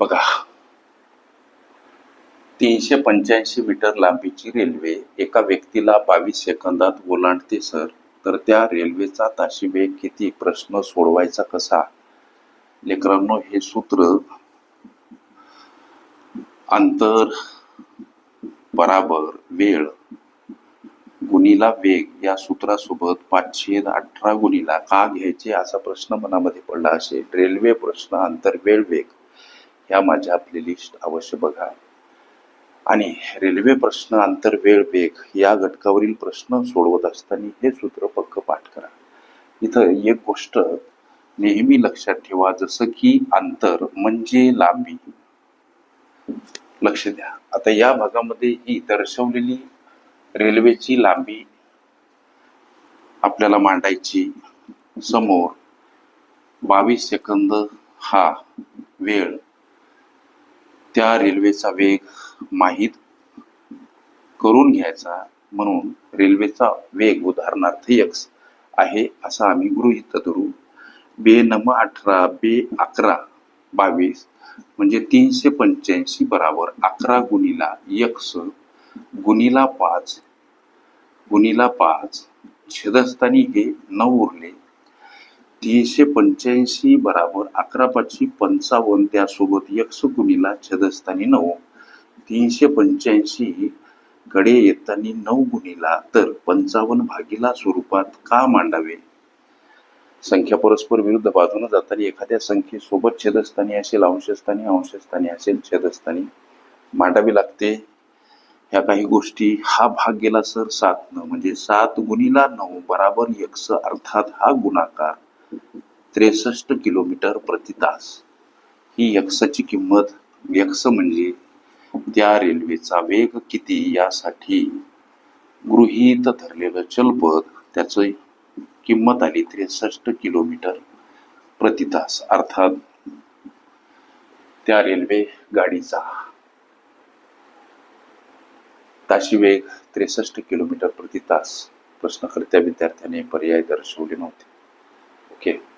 बघा. तीनशे पंच्याऐंशी मीटर लांबीची रेल्वे एका व्यक्तीला बावीस सेकंदात ओलांडते सर. तर त्या रेल्वेचा ताशी वेग किती? प्रश्न सोडवायचा कसा? लेकरांनो हे सूत्र अंतर बराबर वेळ गुणीला वेग या सूत्रासोबत पाचशे अठरा गुणीला का घ्यायचे असा प्रश्न मनामध्ये पडला असेल. रेल्वे प्रश्न अंतर वेळ वेग. ह्या माझ्या प्लेलिस्ट अवश्य बघा. आणि रेल्वे प्रश्न अंतर वेळ वेग या घटकावरील प्रश्न सोडवत असताना हे सूत्र पक्क पाठ करा. इथं एक गोष्ट नेहमी लक्षात ठेवा जसं की अंतर म्हणजे लांबी. लक्ष द्या. आता या भागामध्ये ही दर्शवलेली रेल्वेची लांबी आपल्याला मांडायची समोर. बावीस सेकंद हा वेळ. त्या रेल्वेचा वेग माहीत करून घ्यायचा म्हणून रेल्वेचा वेग उदाहरणार्थ यक्स आहे असा आम्ही गृहित धरू. बे नम अठरा बे अकरा बावीस म्हणजे तीनशे पंच्याऐंशी बराबर अकरा गुणीला यक्स गुणीला पाच गुणीला पाच छेदस्थानी हे नऊ उरले. तीनशे पंच्याऐंशी बराबर अकरा पाचशे पंचावन्न त्यासोबत यक्ष गुणीला छेदस्थानी नऊ. तीनशे पंच्याऐंशी कडे येताना नऊ गुणीला तर पंचावन्न भागीला स्वरूपात का मांडावे? संख्या परस्पर विरुद्ध बाजूने जाताना एखाद्या संख्येसोबत छेदस्थानी असेल अंशस्थानी अंशस्थानी असेल छेदस्थानी मांडावी लागते. ह्या काही गोष्टी हा भाग गेला सर सात न म्हणजे सात गुणीला नऊ बराबर यक्स अर्थात हा गुणाकार त्रेसष्ट किलोमीटर प्रति तास. ही यक्सची किंमत यक्स म्हणजे त्या रेल्वेचा वेग किती यासाठी गृहीत धरलेलं चलपद त्याचं किंमत आली त्रेसष्ट किलोमीटर प्रति तास. अर्थात त्या रेल्वे गाडीचा ताशी वेग त्रेसष्ट किलोमीटर प्रति तास. प्रश्नकर्त्या विद्यार्थ्याने पर्याय दर्शवले नव्हते. ओके.